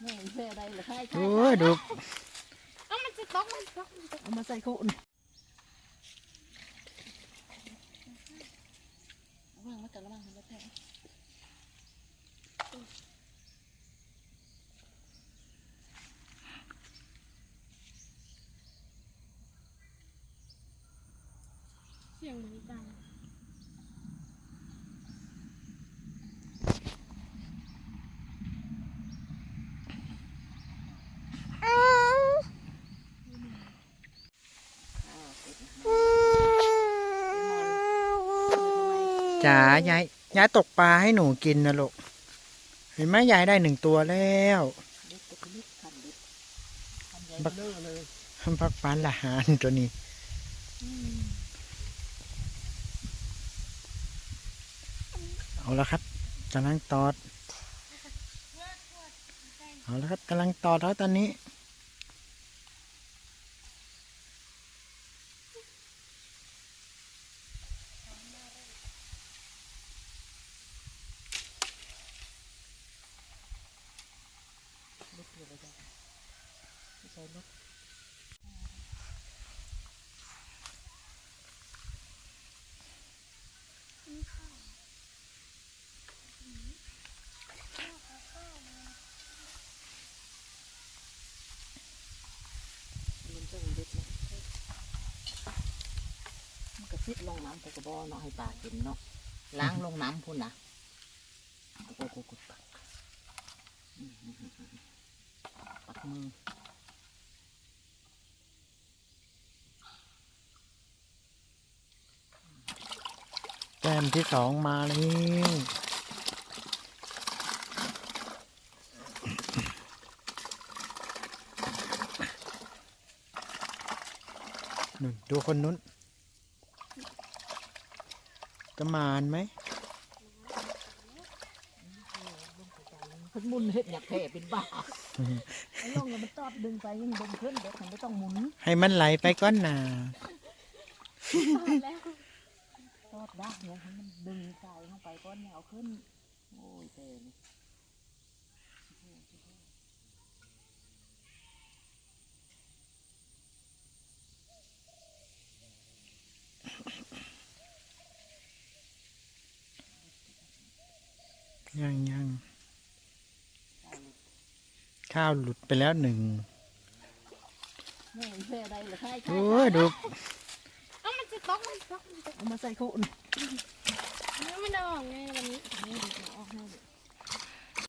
แม่เสื้อใดหรือใครโอ้ยดูเอ้ามันจะตกมันตกมันตก เอามาใส่คุนว่างมากันแล้วว่างมาแท้ เสียงเหมือนกัน จ๋ายายยายตกปลาให้หนูกินนะลูกเห็นไหมยายได้หนึ่งตัวแล้วเด็กตักเลยบักปานละหานตัวนี้เอาละครับกำลังตอด เอาละครับกำลังตอดแล้วตอนนี้ อยู่เลยจ้ะใส่รถมันจะเด็ดนะมันก็ซิดลงน้ำกูกระบอกเนาะให้ปลากินเนาะล้างลงน้ำพุ่นนะกูกูกูกูปักอืมอืมอืมอืมปัก มือ แต้มที่สองมาแล้วนู่นดูคนนู้นจะมานไหม เพิ่นมุนเฮ็ดอยากแผ่เป็นบ้าไอ้ลงแล้วมันตอดดึงไปยิ่งดึงขึ้นเด็กมันไม่ต้องหมุนให้มันไหลไปก้อนหนาแล้วตอดได้เนี่ยให้มันดึงสายเข้าไปก้อนแนวขึ้น โอ้ยเต็มยังยัง ข้าวหลุดไปแล้วหนึ่งแม่เสื้อใดหรือใครโอ้ยดูเอ้ามันจะตกมันตกมันตกเอามาใส่คุนเอ้ามันออกไงวันนี้นี่ดีกว่า